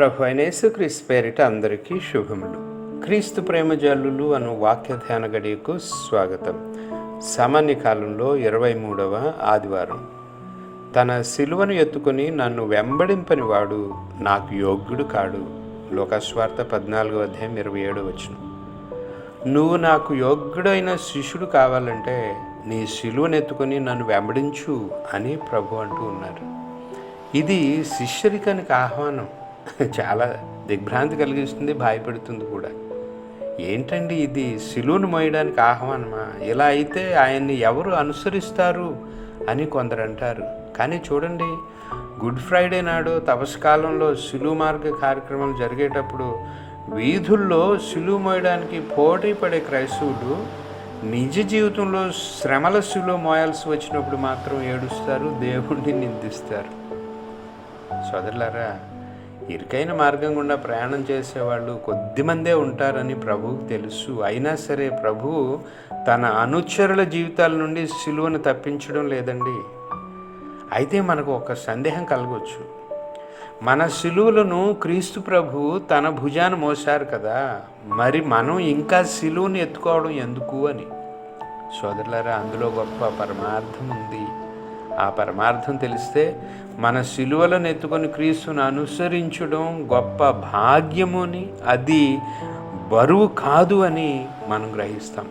ప్రభు అయిన యేసుక్రీస్తు పేరిట అందరికీ శుభములు. క్రీస్తు ప్రేమ జల్లులు అను వాక్య ధ్యాన గడియకు స్వాగతం. సామాన్య కాలంలో ఇరవై మూడవ ఆదివారం. తన సిలువను ఎత్తుకొని నన్ను వెంబడింపని వాడు నాకు యోగ్యుడు కాడు. లోకస్వార్త పద్నాలుగో అధ్యాయం ఇరవై ఏడు వచ్చిన నువ్వు నాకు యోగ్యుడైన శిష్యుడు కావాలంటే నీ సిలువను ఎత్తుకొని నన్ను వెంబడించు అని ప్రభు అంటూ ఉన్నారు. ఇది శిష్యరికానికి ఆహ్వానం. చాలా దిగ్భ్రాంతి కలిగిస్తుంది భయపెడుతుంది కూడా. ఏంటండి ఇది? శిలువును మోయడానికి ఆహ్వానమా? ఇలా అయితే ఆయన్ని ఎవరు అనుసరిస్తారు అని కొందరు అంటారు. కానీ చూడండి గుడ్ ఫ్రైడే నాడు తపస్కాలంలో సిలువ మార్గ కార్యక్రమం జరిగేటప్పుడు వీధుల్లో శిలువు మోయడానికి పోటీ పడే క్రైస్తవులు నిజ జీవితంలో శ్రమల సిలువ మోయాల్సి వచ్చినప్పుడు మాత్రం ఏడుస్తారు దేవుణ్ణి నిందిస్తారు. సోదరులారా ఇరుకైన మార్గం గుండా ప్రయాణం చేసేవాళ్ళు కొద్దిమందే ఉంటారని ప్రభువుకు తెలుసు. అయినా సరే ప్రభు తన అనుచరుల జీవితాల నుండి సిలువను తప్పించడం లేదండి. అయితే మనకు ఒక సందేహం కలగవచ్చు మన సిలువలను క్రీస్తు ప్రభు తన భుజాన మోశారు కదా. మరి మనం ఇంకా సిలువను ఎత్తుకోవడం ఎందుకు అని. సోదరులారా అందులో గొప్ప పరమార్థం ఉంది. ఆ పరమార్థం తెలిస్తే మన శిలువలను ఎత్తుకొని క్రీస్తును అనుసరించడం గొప్ప భాగ్యముని అది బరువు కాదు అని మనం గ్రహిస్తాం.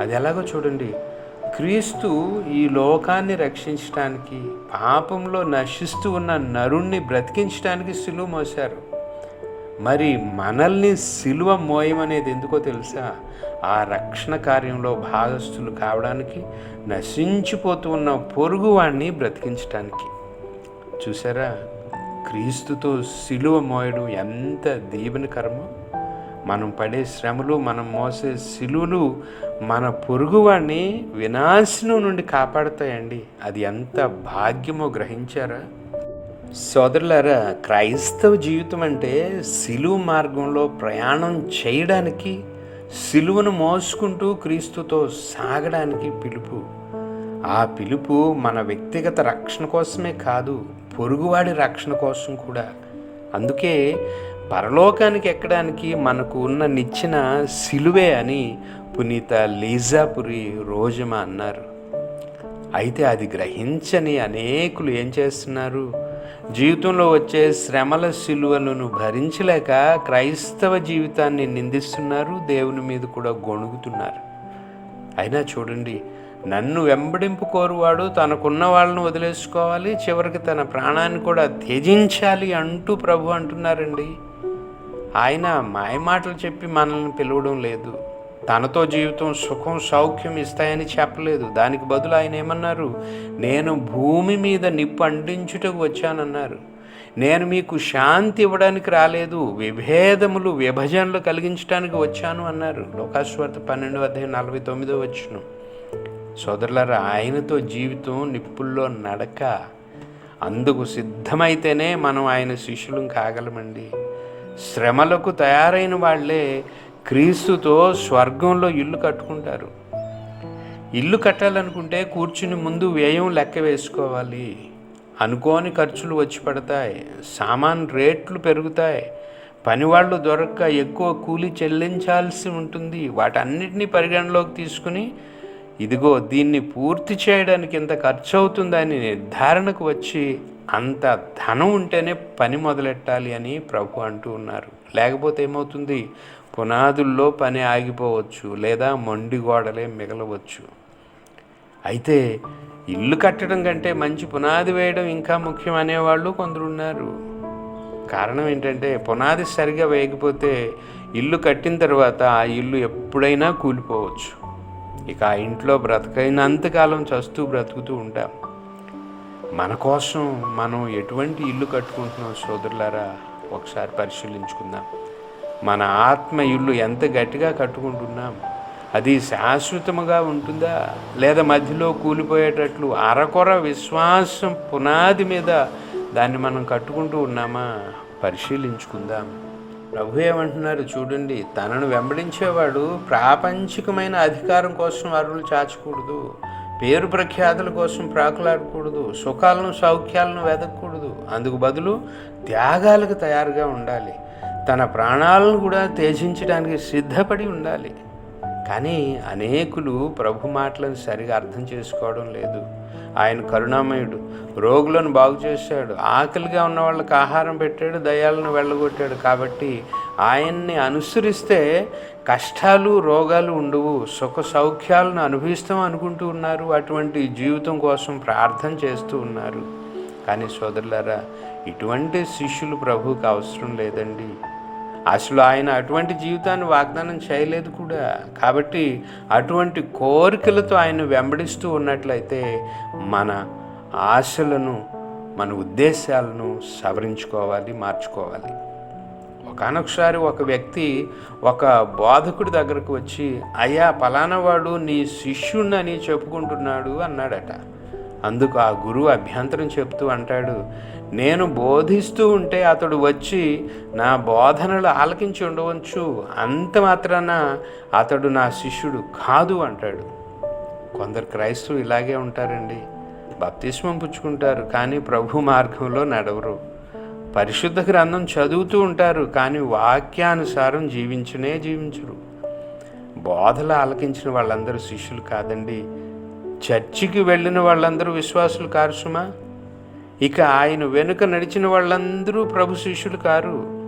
అది ఎలాగో చూడండి క్రీస్తు ఈ లోకాన్ని రక్షించడానికి పాపంలో నశిస్తూ ఉన్న నరుణ్ణి బ్రతికించడానికి సిలువ మోశారు. మరి మనల్ని సిలువ మోయమనేది ఎందుకో తెలుసా? ఆ రక్షణ కార్యంలో భాగస్థులు కావడానికి నశించిపోతూ ఉన్న పొరుగువాణ్ణి బ్రతికించటానికి. చూసారా క్రీస్తుతో సిలువ మోయడం ఎంత దీవెనకరమో మనం పడే శ్రమలు మనం మోసే శిలువులు మన పొరుగువాణ్ణి వినాశనం నుండి కాపాడుతాయండి. అది ఎంత భాగ్యమో గ్రహించారా? సోదరులారా క్రైస్తవ జీవితం అంటే సిలువ మార్గంలో ప్రయాణం చేయడానికి సిలువను మోసుకుంటూ క్రీస్తుతో సాగడానికి పిలుపు. ఆ పిలుపు మన వ్యక్తిగత రక్షణ కోసమే కాదు పొరుగువాడి రక్షణ కోసం కూడా. అందుకే పరలోకానికి ఎక్కడానికి మనకు ఉన్న నిచ్చిన సిలువే అని పునీత లీజాపురి రోజమా అన్నారు. అయితే అది గ్రహించని అనేకులు ఏం చేస్తున్నారు? జీవితంలో వచ్చే శ్రమల సిలువలను భరించలేక క్రైస్తవ జీవితాన్ని నిందిస్తున్నారు దేవుని మీద కూడా గొణుగుతున్నారు. అయినా చూడండి నన్ను వెంబడింపు కోరువాడు తనకున్న వాళ్ళను వదిలేసుకోవాలి చివరికి తన ప్రాణాన్ని కూడా త్యజించాలి అంటూ ప్రభు అంటున్నారండి. ఆయన మాయమాటలు చెప్పి మనల్ని పిలవడం లేదు. తనతో జీవితం సుఖం సౌఖ్యం ఇస్తాయని చెప్పలేదు. దానికి బదులు ఆయన ఏమన్నారు? నేను భూమి మీద నిప్పు అంటించుటకు వచ్చానన్నారు. నేను మీకు శాంతి ఇవ్వడానికి రాలేదు. విభేదములు విభజనలు కలిగించడానికి వచ్చాను అన్నారు. లోకాశ్వార్త పన్నెండు అధ్యాయం నలభై తొమ్మిదో వచ్చును సోదరులారా ఆయనతో జీవితం నిప్పుల్లో నడక అందుకు సిద్ధమైతేనే మనం ఆయన శిష్యులం కాగలమండి. శ్రమలకు తయారైన వాళ్ళే క్రీస్తుతో స్వర్గంలో ఇల్లు కట్టుకుంటారు. ఇల్లు కట్టాలనుకుంటే కూర్చుని ముందు వ్యయం లెక్క వేసుకోవాలి. అనుకోని ఖర్చులు వచ్చి పడతాయి. సామాన్ రేట్లు పెరుగుతాయి. పనివాళ్ళు దొరక్క ఎక్కువ కూలి చెల్లించాల్సి ఉంటుంది. వాటన్నిటినీ పరిగణలోకి తీసుకుని ఇదిగో దీన్ని పూర్తి చేయడానికి ఎంత ఖర్చు అవుతుందని నిర్ధారణకు వచ్చి అంత ధనం ఉంటేనే పని మొదలెట్టాలి అని ప్రభు అంటూ ఉన్నారు. లేకపోతే ఏమవుతుంది? పునాదుల్లో పని ఆగిపోవచ్చు లేదా మొండి గోడలే మిగలవచ్చు. అయితే ఇల్లు కట్టడం కంటే మంచి పునాది వేయడం ఇంకా ముఖ్యం అనేవాళ్ళు కొందరు ఉన్నారు కారణం ఏంటంటే పునాది సరిగా వేయకపోతే ఇల్లు కట్టిన తర్వాత ఆ ఇల్లు ఎప్పుడైనా కూలిపోవచ్చు. ఇక ఆ ఇంట్లో బ్రతకైనంతకాలం చస్తూ బ్రతుకుతూ ఉంటాం. మన కోసం మనం ఎటువంటి ఇల్లు కట్టుకుంటున్నాం సోదరులారా? ఒకసారి పరిశీలించుకుందాం. మన ఆత్మ ఇల్లు ఎంత గట్టిగా కట్టుకుంటున్నాం? అది శాశ్వతముగా ఉంటుందా? లేదా మధ్యలో కూలిపోయేటట్లు అరకొర విశ్వాసం పునాది మీద దాన్ని మనం కట్టుకుంటూ ఉన్నామా? పరిశీలించుకుందాం. ప్రభు ఏమంటున్నారు చూడండి తనను వెంబడించేవాడు ప్రాపంచికమైన అధికారం కోసం అరులు చాచకూడదు పేరు ప్రఖ్యాతుల కోసం ప్రాకులాడకూడదు సుఖాలను సౌఖ్యాలను వెతకూడదు అందుకు బదులు త్యాగాలకు తయారుగా ఉండాలి. తన ప్రాణాలను కూడా త్యజించడానికి సిద్ధపడి ఉండాలి. కానీ అనేకులు ప్రభు మాటలను సరిగా అర్థం చేసుకోవడం లేదు. ఆయన కరుణామయుడు రోగులను బాగు చేశాడు ఆకలిగా ఉన్న వాళ్ళకి ఆహారం పెట్టాడు దయాలను వెళ్ళగొట్టాడు. కాబట్టి ఆయన్ని అనుసరిస్తే కష్టాలు రోగాలు ఉండవు. సుఖ సౌఖ్యాలను అనుభవిస్తాం అనుకుంటూ ఉన్నారు. అటువంటి జీవితం కోసం ప్రార్థన చేస్తూ ఉన్నారు. కానీ సోదరులారా ఇటువంటి శిష్యులు ప్రభువుకి అవసరం లేదండి. అసలు ఆయన అటువంటి జీవితాన్ని వాగ్దానం చేయలేదు కూడా. కాబట్టి అటువంటి కోరికలతో ఆయన వెంబడిస్తూ ఉన్నట్లయితే మన ఆశలను మన ఉద్దేశాలను సవరించుకోవాలి మార్చుకోవాలి. ఒకనొకసారి ఒక వ్యక్తి ఒక బోధకుడి దగ్గరకు వచ్చి అయ్యా పలానా వాడు నీ శిష్యుణ్ణని చెప్పుకుంటున్నాడు అన్నాడట. అందుకు ఆ గురువు అభ్యంతరం చెప్తూ అంటాడు నేను బోధిస్తూ ఉంటే అతడు వచ్చి నా బోధనలు ఆలకించి ఉండవచ్చు. అంత మాత్రాన అతడు నా శిష్యుడు కాదు అంటాడు. కొందరు క్రైస్తవులు ఇలాగే ఉంటారండి. బప్తిస్మం పుచ్చుకుంటారు కానీ ప్రభు మార్గంలో నడవరు. పరిశుద్ధ గ్రంథం చదువుతూ ఉంటారు కానీ వాక్యానుసారం జీవించనే జీవించరు. బోధలు ఆలకించిన వాళ్ళందరూ శిష్యులు కాదండి. చర్చికి వెళ్ళిన వాళ్ళందరూ విశ్వాసులు కారు సుమా? ఇక ఆయన వెనుక నడిచిన వాళ్ళందరూ ప్రభు శిష్యులు కారు.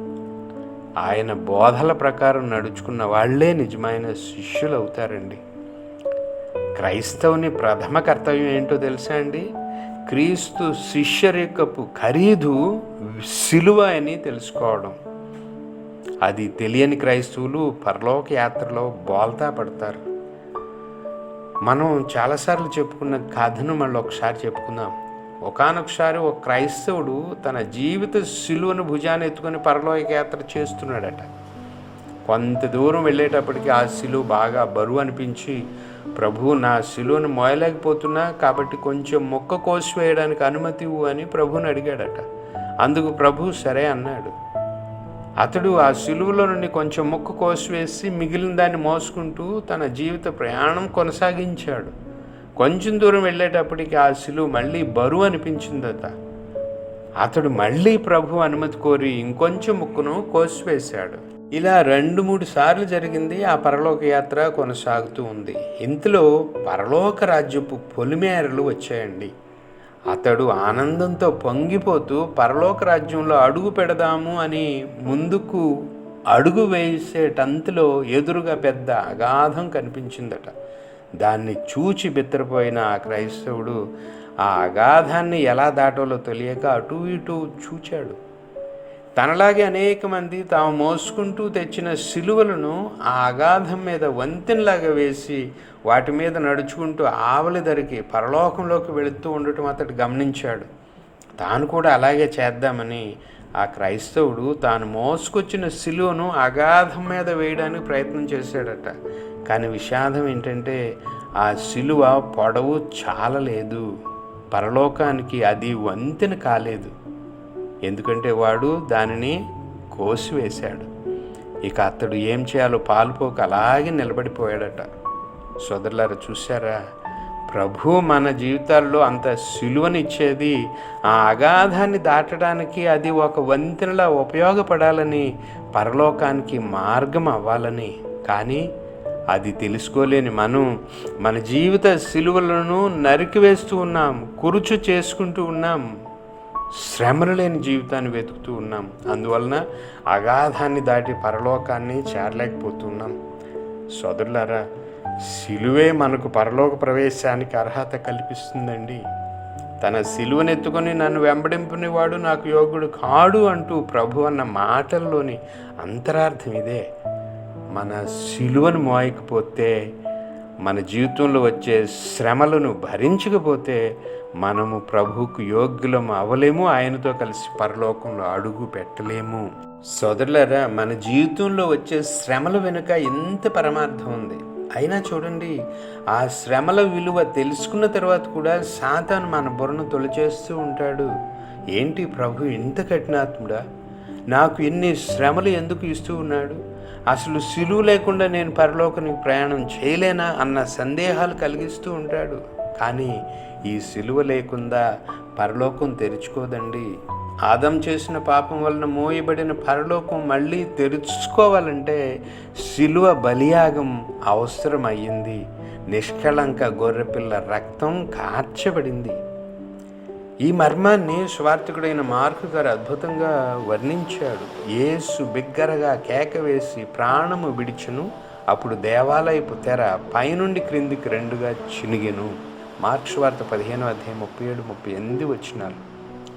ఆయన బోధల ప్రకారం నడుచుకున్న వాళ్ళే నిజమైన శిష్యులు అవుతారండి. క్రైస్తవుని ప్రథమ కర్తవ్యం ఏంటో తెలుసా అండి? క్రీస్తు శిష్యరేఖపు ఖరీదు సిలువ అని తెలుసుకోవడం. అది తెలియని క్రైస్తవులు పరలోక యాత్రలో బోల్తా పడతారు. మనం చాలాసార్లు చెప్పుకున్న కథను మళ్ళీ ఒకసారి చెప్పుకుందాం. ఒకనొకసారి ఒక క్రైస్తవుడు తన జీవిత సిలువను భుజాన్ని ఎత్తుకొని పరలోక యాత్ర చేస్తున్నాడట. కొంత దూరం వెళ్ళేటప్పటికి ఆ సిలువ బాగా బరువు అనిపించి ప్రభు నా సిలువను మోయలేకపోతున్నా కాబట్టి కొంచెం మొక్క కోసివేయడానికి అనుమతి ఇవ్వు అని ప్రభుని అడిగాడట. అందుకు ప్రభు సరే అన్నాడు. అతడు ఆ సిలువలో నుండి కొంచెం ముక్క కోసివేసి మిగిలిన దాన్ని మోసుకుంటూ తన జీవిత ప్రయాణం కొనసాగించాడు. కొంచెం దూరం వెళ్ళేటప్పటికి ఆ శిలువ మళ్ళీ బరువు అనిపించిందట. అతడు మళ్ళీ ప్రభు అనుమతి కోరి ఇంకొంచెం ముక్కును కోసివేశాడు. ఇలా రెండు మూడు సార్లు జరిగింది ఆ పరలోక యాత్ర కొనసాగుతూ ఉంది. ఇంతలో పరలోక రాజ్యపు పొలిమేరలు వచ్చాయండి. అతడు ఆనందంతో పొంగిపోతూ పరలోక రాజ్యంలో అడుగు పెడదాము అని ముందుకు అడుగు వేసేటంతలో ఎదురుగా పెద్ద అగాధం కనిపించిందట. దాన్ని చూచి బిత్తరపోయిన ఆ క్రైస్తవుడు ఆ అగాధాన్ని ఎలా దాటాలో తెలియక అటు ఇటు చూచాడు. తనలాగే అనేక మంది తాము మోసుకుంటూ తెచ్చిన సిలువలను ఆ అగాధం మీద వంతెనలాగా వేసి వాటి మీద నడుచుకుంటూ ఆవలి ధరికి పరలోకంలోకి వెళుతూ ఉండటం అతడు గమనించాడు. తాను కూడా అలాగే చేద్దామని ఆ క్రైస్తవుడు తాను మోసుకొచ్చిన సిలువను అగాధం మీద వేయడానికి ప్రయత్నం చేశాడట. కానీ విషాదం ఏంటంటే ఆ సిలువ పొడవు చాలలేదు. పరలోకానికి అది వంతెన కాలేదు. ఎందుకంటే వాడు దానిని కోసివేశాడు. ఇక అతడు ఏం చేయాలో పాలుపోక అలాగే నిలబడిపోయాడట. సోదరులారా చూసారా ప్రభు మన జీవితాల్లో అంత సులువనిచ్చేది ఆ అగాధాన్ని దాటడానికి అది ఒక వంతెనలా ఉపయోగపడాలని పరలోకానికి మార్గం అవ్వాలని. కానీ అది తెలుసుకోలేని మనం మన జీవిత సిలువలను నరికివేస్తూ ఉన్నాం కురుచు చేసుకుంటూ ఉన్నాం శ్రమలు లేని జీవితాన్ని వెతుకుతూ ఉన్నాం. అందువలన అగాధాన్ని దాటి పరలోకాన్ని చేరలేకపోతున్నాం. సోదరులారా సిలువే మనకు పరలోక ప్రవేశానికి అర్హత కల్పిస్తుందండి. తన సిలువనెత్తుకొని నన్ను వెంబడింపుని వాడు నాకు యోగుడు కాడు అంటూ ప్రభు అన్న మాటల్లోని అంతరార్థం ఇదే. మన సిలువను మోయకపోతే మన జీవితంలో వచ్చే శ్రమలను భరించకపోతే మనము ప్రభువుకు యోగ్యులము అవలేము ఆయనతో కలిసి పరలోకంలో అడుగు పెట్టలేము. సోదరులరా మన జీవితంలో వచ్చే శ్రమల వెనుక ఎంత పరమార్థం ఉంది. అయినా చూడండి ఆ శ్రమల విలువ తెలుసుకున్న తర్వాత కూడా సాతాను మన బుర్రను తొలిచేస్తూ ఉంటాడు. ఏంటి ప్రభు ఇంత కఠినాత్ముడా? నాకు ఇన్ని శ్రమలు ఎందుకు ఇస్తూ ఉన్నాడు? అసలు సిలువు లేకుండా నేను పరలోకానికి ప్రయాణం చేయలేనా అన్న సందేహాలు కలిగిస్తూ ఉంటాడు. కానీ ఈ సిలువ లేకుండా పరలోకం తెరుచుకోదండి. ఆదం చేసిన పాపం వలన మోయబడిన పరలోకం మళ్ళీ తెరుచుకోవాలంటే సిలువ బలియాగం అవసరమయ్యింది. నిష్కళంక గొర్రెపిల్ల రక్తం కార్చబడింది. ఈ మర్మాన్ని స్వార్థకుడైన మార్కు గారు అద్భుతంగా వర్ణించాడు. యేసు బిగ్గరగా కేక వేసి ప్రాణము విడిచును. అప్పుడు దేవాలయపు తెర పైనుండి క్రిందికి రెండుగా చినిగెను. మార్క్స్ వార్త పదిహేను అధ్యాయం ముప్పై ఏడు ముప్పై ఎనిమిది వచ్చినారు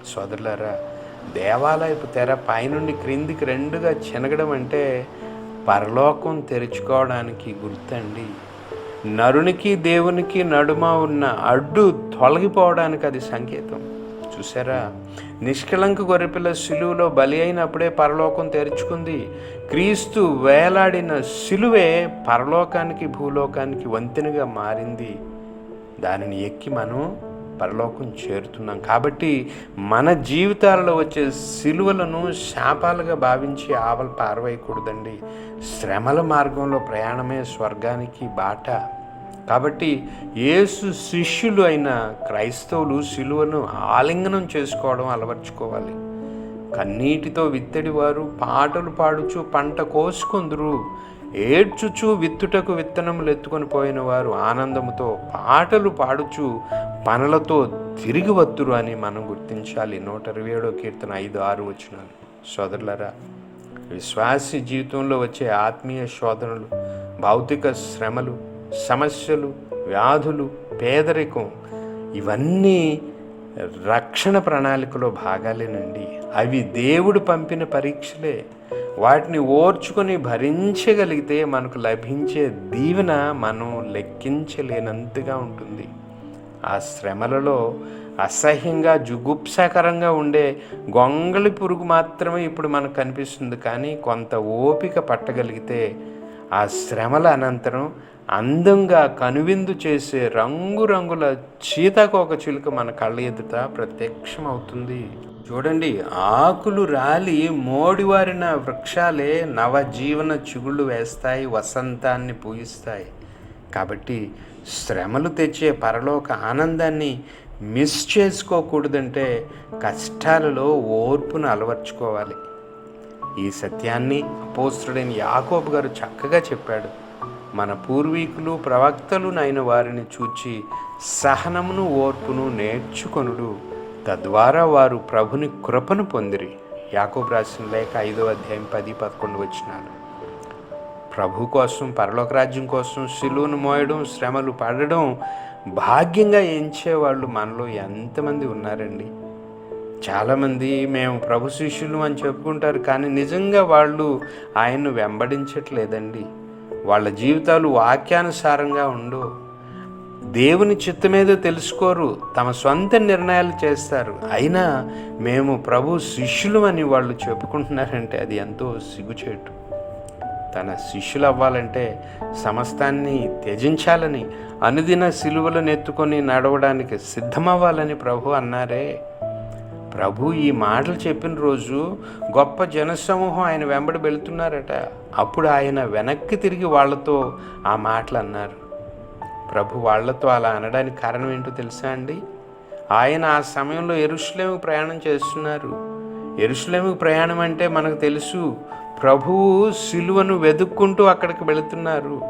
సోదరులారా దేవాలయపు తెర పైనుండి క్రిందికి రెండుగా చినగడం అంటే పరలోకం తెరుచుకోవడానికి గుర్తండి. నరునికి దేవునికి నడుమ ఉన్న అడ్డు తొలగిపోవడానికి అది సంకేతం. చూసారా నిష్కలంక గొర్రెపిల్ల సిలువలో బలి అయినప్పుడే పరలోకం తెరుచుకుంది. క్రీస్తు వేలాడిన సిలువే పరలోకానికి భూలోకానికి వంతెనగా మారింది. దానిని ఎక్కి మనం పరలోకం చేరుతున్నాం. కాబట్టి మన జీవితాలలో వచ్చే సిలువలను శాపాలుగా భావించి ఆవలు పారవేయకూడదండి. శ్రమల మార్గంలో ప్రయాణమే స్వర్గానికి బాట. కాబట్టి యేసు శిష్యులు అయిన క్రైస్తవులు సిలువను ఆలింగనం చేసుకోవడం అలవర్చుకోవాలి. కన్నీటితో విత్తడి వారు పాటలు పాడుచు పంట కోసుకుందరు. ఏడ్చుచు విత్తుటకు విత్తనములు ఎత్తుకొని పోయిన వారు ఆనందముతో పాటలు పాడుచు పనులతో తిరిగి వద్దురు అని మనం గుర్తించాలి. నూట ఇరవై ఏడో కీర్తన ఐదు ఆరు వచ్చినాలు సోదరులరా విశ్వాసి జీవితంలో వచ్చే ఆత్మీయ శోధనలు భౌతిక శ్రమలు సమస్యలు వ్యాధులు పేదరికం ఇవన్నీ రక్షణ ప్రణాళికలో భాగాలేనండి. అవి దేవుడు పంపిన పరీక్షలే. వాటిని ఓర్చుకొని భరించగలిగితే మనకు లభించే దీవెన మనం లెక్కించలేనంతగా ఉంటుంది. ఆ శ్రమలలో అసహ్యంగా జుగుప్సాకరంగా ఉండే గొంగళి పురుగు మాత్రమే ఇప్పుడు మనకు కనిపిస్తుంది. కానీ కొంత ఓపిక పట్టగలిగితే ఆ శ్రమల అనంతరం అందంగా కనువిందు చేసే రంగురంగుల చీతాకోక చిలుక మన కళ్ళ ఎదుట ప్రత్యక్షమవుతుంది. చూడండి ఆకులు రాలి మోడివారిన వృక్షాలే నవజీవన చిగుళ్ళు వేస్తాయి వసంతాన్ని పూయిస్తాయి. కాబట్టి శ్రమలు తెచ్చే పరలోక ఆనందాన్ని మిస్ చేసుకోకూడదంటే కష్టాలలో ఓర్పును అలవర్చుకోవాలి. ఈ సత్యాన్ని అపోస్తుడైన యాకోబు గారు చక్కగా చెప్పాడు. మన పూర్వీకులు ప్రవక్తలు నైన వారిని చూచి సహనమును ఓర్పును నేర్చుకొనుడు. తద్వారా వారు ప్రభుని కృపను పొందిరి. యాకోబు రాసిన లేఖ ఐదో అధ్యాయం పది పదకొండు వచ్చినారు ప్రభు కోసం పరలోక రాజ్యం కోసం శిలువును మోయడం శ్రమలు పడడం భాగ్యంగా ఎంచేవాళ్ళు మనలో ఎంతమంది ఉన్నారండి? చాలామంది మేము ప్రభు శిష్యులు అని చెప్పుకుంటారు కానీ నిజంగా వాళ్ళు ఆయన్ను వెంబడించట్లేదండి. వాళ్ళ జీవితాలు వాక్యానుసారంగా ఉండు దేవుని చిత్తమేదో తెలుసుకోరు తమ సొంత నిర్ణయాలు చేస్తారు. అయినా మేము ప్రభు శిష్యులు అని వాళ్ళు చెప్పుకుంటున్నారంటే అది ఎంతో సిగ్గుచేటు. తన శిష్యులు అవ్వాలంటే సమస్తాన్ని త్యజించాలని అనుదిన సిలువలను ఎత్తుకొని నడవడానికి సిద్ధమవ్వాలని ప్రభు అన్నారే. ప్రభు ఈ మాటలు చెప్పిన రోజు గొప్ప జనసమూహం ఆయన వెంబడి వెళుతున్నారట. అప్పుడు ఆయన వెనక్కి తిరిగి వాళ్ళతో ఆ మాటలు అన్నారు. ప్రభు వాళ్ళతో అలా అనడానికి కారణం ఏంటో తెలుసా అండి? ఆయన ఆ సమయంలో ఎరుషులేముకు ప్రయాణం చేస్తున్నారు. ఎరుషులేముకు ప్రయాణం అంటే మనకు తెలుసు ప్రభువు సిలువను వెతుక్కుంటూ అక్కడికి వెళుతున్నారు.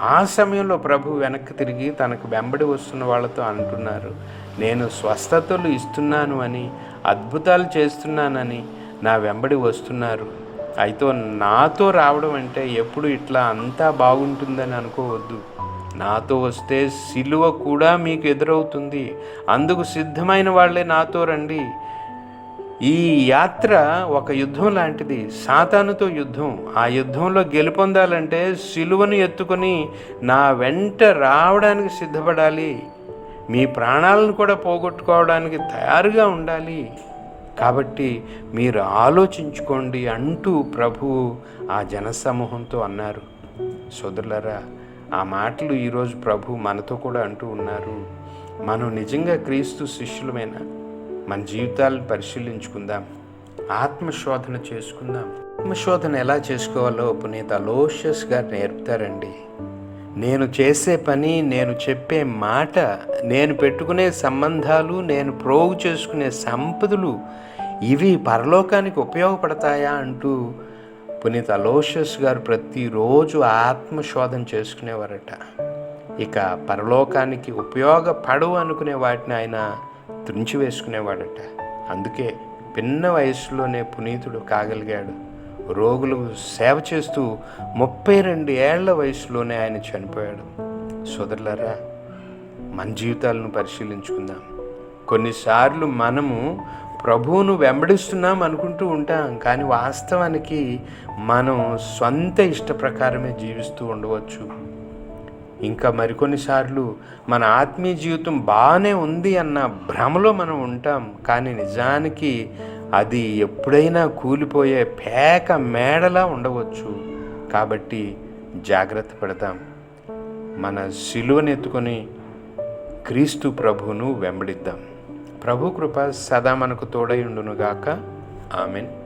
ఆ సమయంలో ప్రభు వెనక్కి తిరిగి తనకు వెంబడి వస్తున్న వాళ్ళతో అంటున్నారు నేను స్వస్థతలు ఇస్తున్నాను అని అద్భుతాలు చేస్తున్నానని నా వెంబడి వస్తున్నారు. అయితే నాతో రావడం అంటే ఎప్పుడు ఇట్లా అంతా బాగుంటుందని అనుకోవద్దు. నాతో వస్తే సిలువ కూడా మీకు ఎదురవుతుంది. అందుకు సిద్ధమైన వాళ్ళే నాతో రండి. ఈ యాత్ర ఒక యుద్ధం లాంటిది. సాతానుతో యుద్ధం. ఆ యుద్ధంలో గెలుపొందాలంటే సిలువను ఎత్తుకొని నా వెంట రావడానికి సిద్ధపడాలి. మీ ప్రాణాలను కూడా పోగొట్టుకోవడానికి తయారుగా ఉండాలి. కాబట్టి మీరు ఆలోచించుకోండి అంటూ ప్రభు ఆ జనసమూహంతో అన్నారు. సోదరులరా ఆ మాటలు ఈరోజు ప్రభు మనతో కూడా అంటూ ఉన్నారు. మనం నిజంగా క్రీస్తు శిష్యులమైన? మన జీవితాలను పరిశీలించుకుందాం. ఆత్మశోధన చేసుకుందాం. ఆత్మశోధన ఎలా చేసుకోవాలో పునీత లోషస్ గారు నేర్పుతారండి. నేను చేసే పని నేను చెప్పే మాట నేను పెట్టుకునే సంబంధాలు నేను ప్రోగు చేసుకునే సంపదలు ఇవి పరలోకానికి ఉపయోగపడతాయా అంటూ పునీత అలోషస్ గారు ప్రతిరోజు ఆత్మశోధన చేసుకునేవారట. ఇక పరలోకానికి ఉపయోగపడవు అనుకునే వాటిని ఆయన తుంచి వేసుకునేవాడట. అందుకే పిన్న వయసులోనే పునీతుడు కాగలిగాడు. రోగులు సేవ చేస్తూ ముప్పై రెండు ఏళ్ళ వయసులోనే ఆయన చనిపోయాడు. సోదరులారా మన జీవితాలను పరిశీలించుకుందాం. కొన్నిసార్లు మనము ప్రభువును వెంబడిస్తున్నాం అనుకుంటూ ఉంటాం కానీ వాస్తవానికి మనం సొంత ఇష్ట ప్రకారమే జీవిస్తూ ఉండవచ్చు. ఇంకా మరికొన్నిసార్లు మన ఆత్మీయ జీవితం బాగానే ఉంది అన్న భ్రమలో మనం ఉంటాం కానీ నిజానికి అది ఎప్పుడైనా కూలిపోయే పేక మేడలా ఉండవచ్చు. కాబట్టి జాగ్రత్త పడతాం. మన సిలువనెత్తుకొని క్రీస్తు ప్రభువును వెంబడిద్దాం. ప్రభు కృప సదా మనకు తోడై ఉండునుగాక. ఆమెన్.